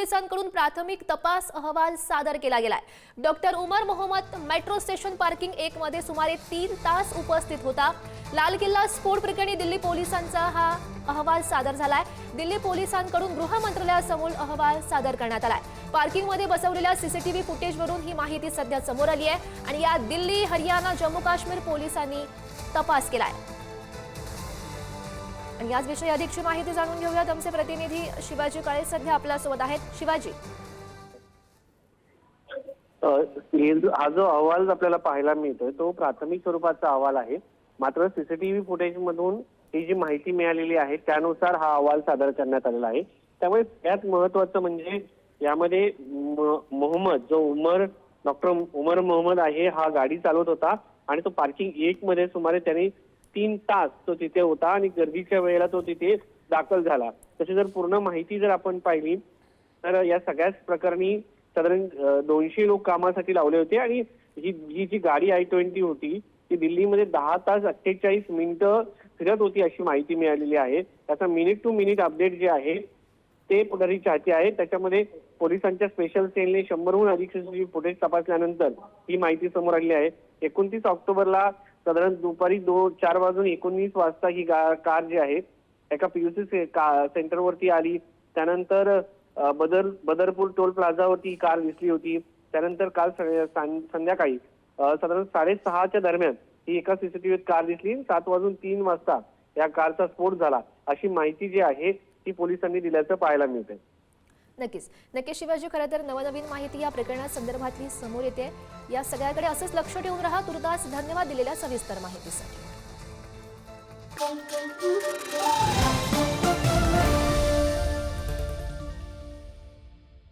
पोलिसांकडून प्राथमिक तपास अहवाल सादर केला गेलाय. Doctor Umar Mohammad metro station parking एक मध्ये सुमारे तीन तास उपस्थित होता. लाल किल्ला स्फोट प्रकरणी दिल्ली पोलिसांचा हा अहवाल सादर झालाय. दिल्ली पोलिसांकडून गृह मंत्रालयासमोर अहवाल सादर करण्यात आलाय. पार्किंगमध्ये बसवलेल्या सीसीटीव्ही फुटेजवरून ही माहिती सध्या समोर आली आहे आणि या दिल्ली हरियाणा जम्मू काश्मीर पोलिसांनी तपास केलाय. आणि याच विषयी अधिकची माहिती जाणून घेऊयात. आमचे प्रतिनिधी शिवाजी काळे सध्या आपल्यासोबत आहेत. शिवाजी. हा जो अहवाल आपल्याला पाहायला मिळतोय तो प्राथमिक स्वरूपाचा अहवाल आहे. मात्र सीसीटीव्ही फुटेज मधून ही जी माहिती मिळालेली आहे त्यानुसार हा अहवाल सादर करण्यात आलेला आहे. त्यामुळे त्यात महत्वाचं म्हणजे यामध्ये मोहम्मद जो उमर डॉक्टर उमर मोहम्मद आहे हा गाडी चालवत होता आणि तो पार्किंग एक मध्ये सुमारे त्यांनी तीन तास तो तिथे होता आणि गर्दीच्या वेळेला तो तिथे दाखल झाला. तशी जर पूर्ण माहिती जर आपण पाहिली तर या सगळ्याच प्रकरणी साधारण दोनशे लोक कामासाठी लावले होते आणि ही जी जी गाडी आय ट्वेंटी होती ती दिल्लीमध्ये दहा तास अठ्ठेचाळीस मिनिटं फिरत होती अशी माहिती मिळालेली आहे. त्याचा मिनिट टू मिनिट अपडेट जे आहे ते पुढारी चाहते आहे त्याच्यामध्ये पोलिसांच्या स्पेशल सेलने शंभरहून अधिक फुटेज तपासल्यानंतर ही माहिती समोर आली आहे. एकोणतीस ऑक्टोबरला साधारण दुपारी दोन चार वाजून एकोणवीस वाजता ही गा- कार जी आहे एका पीयूसी सेंटरवरती आली. त्यानंतर बदर बदरपूर टोल प्लाझावरती ही कार दिसली होती. त्यानंतर काल संध्याकाळी साधारण साडेसहाच्या दरम्यान ही एका सीसीटीव्हीत कार दिसली. सात वाजून तीन वाजता या कारचा स्फोट झाला. अशी माहिती जी आहे ती पोलिसांनी दिल्याचं पाहायला मिळते नक्कीच. नक्कीच शिवाजी खरं तर नवनवीन माहिती या प्रकरणा संदर्भातली समोर येते. या सगळ्याकडे असंच लक्ष ठेवून राहा. तुर्तास धन्यवाद दिलेल्या सविस्तर माहितीसाठी.